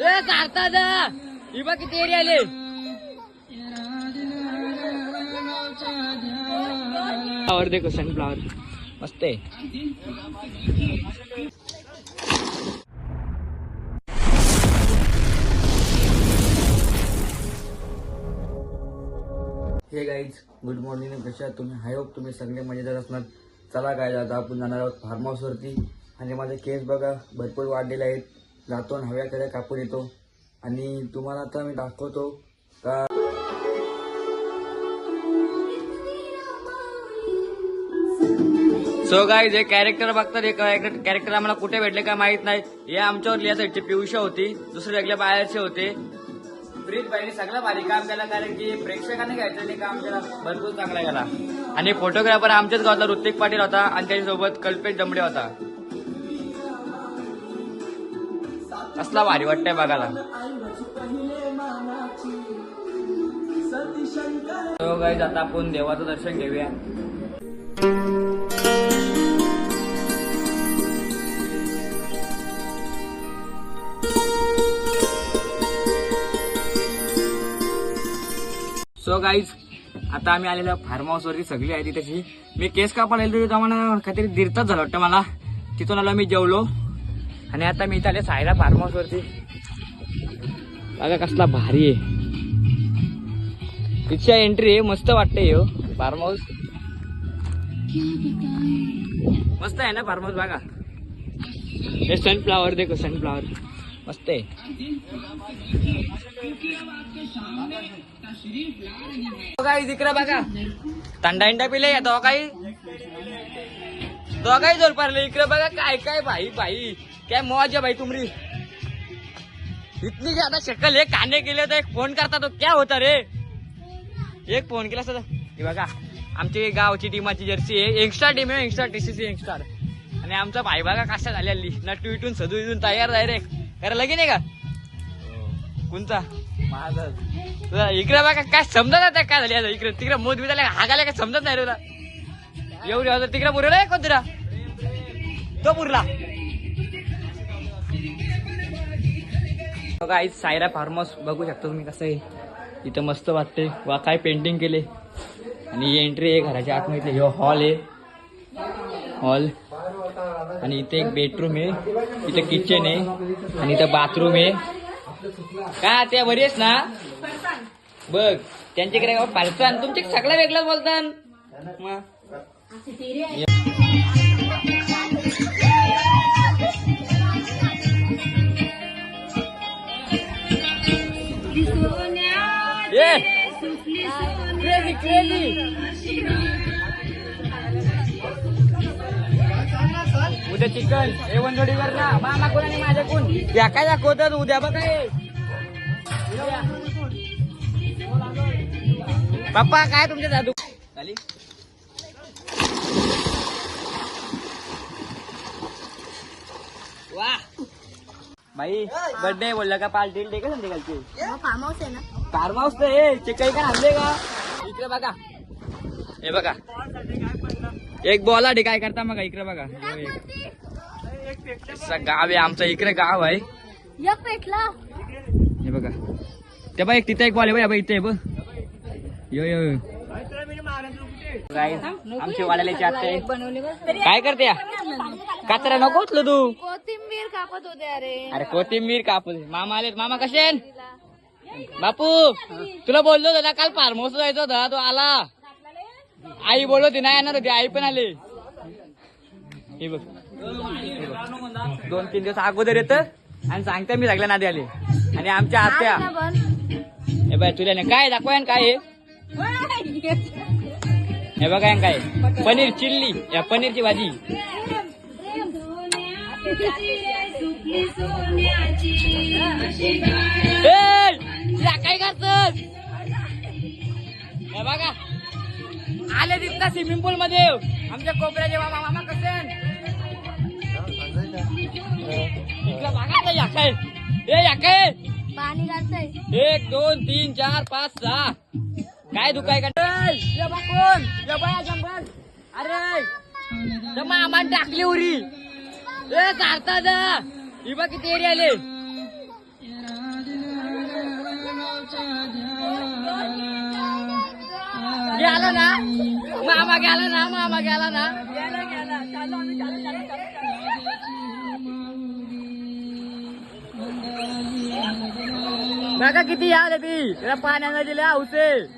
ए सारता दा. ही बघ किती एरिया आले. फ्लावर देखो सनफ्लावर मस्त आहे. हे गाईज गुड मॉर्निंग कशा तुम्ही? हाय होप तुम्ही सगळे मजेदार असणार. चला काय आता आपण जाणार आहोत फार्म हाऊसवरती आणि माझे केस बघा भरपूर वाढलेले आहेत. जातो आणि कापून येतो. आणि तुम्हाला आता मी दाखवतो का सो गाय जे कॅरेक्टर बघतात हे कॅरेक्टर आम्हाला कुठे भेटले काय माहीत नाही. हे आमच्यावर लिहायसाठी साईडची पियुषा होती दुसरे वेगळ्या बाहेरचे होते. प्रीत बाईने सगळं भारी काम केलं कारण की प्रेक्षकांनी घ्यायचं ते काम केलं भरपूर चांगला केला. आणि फोटोग्राफर आमच्याच गावातला ऋतिक पाटील होता आणि त्याच्यासोबत कल्पेश दमडे होता. कसला भारी वाटतंय बघायला. So गाईज आता आपण देवाचं दर्शन घेऊया. सो गाईज आता आम्ही आलेलो फार्म हाऊस वरती सगळी आहे ती तशी मी केस कापायला गेलो होतो मला काहीतरी दीडताच झालं वाटतं मला. तिथून आलो मी जेवलो. आणि आता मी इथे आले सायरा फार्म हाऊस वरती. बघा कसला भारी आहे. तिच्या एंट्री आहे मस्त वाटते हो फार्म हाऊस मस्त आहे ना फार्म हाऊस बघा. हे सनफ्लावर देखो सनफ्लावर मस्त आहे. काही इकडे बघा. थंडा इंडा पिले तो काही तो काही जोर पारले इकडे बघा काय काय भाई भाई. काय मौज आहे भाई तुमरी? इतनी ज्यादा शक्कल हे कांदे केले तर एक फोन करता तो क्या होता रे? एक फोन केला असता हे बघा आमची गावची टीमाची जर्सी आहे यंगस्टार टीम आहे यंगस्टार टीसीसी यंगस्टार आणि आमचा भाई बघा कशा झाली हल्ली नटू इटून सदू इथून तयार डायरेक्ट करायला लगीन आहे का? कोणता? माझा. तुला इकडे बघा काय समजत नाही काय झाली इकडे. तिकडे मोद बिदाला हागाला काय समजत नाही रे तुला. एवढी तिकडे पुरेला कोणतरा तो पुरला. बघा आई सायरा फार्म हाऊस बघू शकता तुम्ही कसं आहे. इथं मस्त वाटते वा काय पेंटिंग केले आणि एंट्री आहे घराच्या आतमध्ये ह्यो हॉल आहे. हॉल आणि इथे एक बेडरूम आहे. इथे किचन आहे. आणि इथं बाथरूम आहे. का त्या बरी आहेस ना? बघ त्यांच्याकडे पालसान. तुमचे सगळं वेगळं बोलतात. मग ये क्रेझी क्रेझी उद्या चिकन हे वनजोडीवर ना. मामा कोण आणि माझ्या कोण? या काय दाखवतात उद्या बघा पप्पा काय तुमच्या दादू खाली वा बाई बर्थडे बोलला का? पार्टी दे का संध्याकाळची फार्म हाऊस आहे ना. फार्म हाऊस हे चिकन काय आणले का? इकडे बघा. हे बघा. एक बॉला डे काय करता मग? इकडे बघा. गाव आहे आमचं इकडे गाव आहे. एक पेटला. हे बघा. ते बघ एक तिथे एक बॉल आहे बघ इथे बघ. यो यो यो. आमचे काय करते? कचरा नको उचलू तू. कोथिंबीर कापत होते अरे. अरे कोथिंबीर कापू दे. मामा आले मामा कसे? बापू तुला बोललो होता काल फार्म हाऊस जायचं होता. तो आला. आई बोलत होती नाही येणार होती. आई पण आली. हे बघ. दोन तीन दिवस अगोदर येत आणि सांगते मी सगळ्या नादी आले आणि आमच्या आत्या. हे बाय तुला नाही. काय दाखवा यान काय? हे बघा काय? पनीर चिल्ली. या पनीरची भाजी. काय करतात हे बघा. आले तिथं स्विमिंग पूल मध्ये. आमच्या कोपऱ्याचे मामा मामा कसे? इकडं बघा ए पाणी घालतंय. एक दोन तीन चार पाच सहा. kayak duka ikan hei siapa kun siapa ya jambal arai aman tak liuri eh, sarta dah iba kita ini ya, ali Gala na, mama gala na, mama na. Gala gala, gala gala, gala gala. Naga kiti ya, lebih. kenapa anak-anak lah, usir.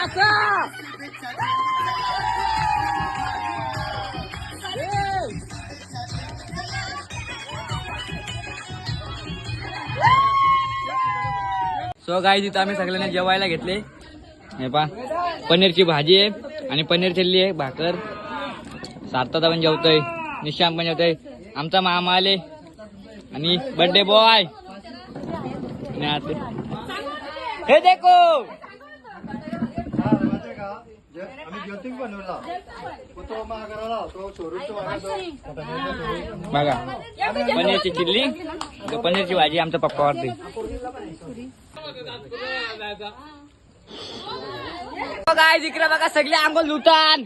So guy तिथं आम्ही सगळ्यांना जेवायला घेतले. हे पा पनीरची भाजी आहे आणि पनीर चिल्ली आहे भाकर. सार्थता पण जेवतोय निशांत पण जेवतोय. आमचा मामा आले आणि बर्थडे बॉय हे देखो! ज्योतिक बनवला. तो महागाराला तो. चोरूचा बघा पनीरची चिल्ली पनीरची भाजी. आमचा पप्पा वाटते काय इकडे बघा सगळे आंघोळ लुटान.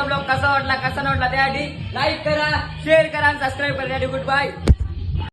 तुम्हाला आजचा ब्लॉग कसा वाटला कसा नाही वाटला त्यासाठी लाईक करा शेअर करा आणि सबस्क्राईब करा गुड बाय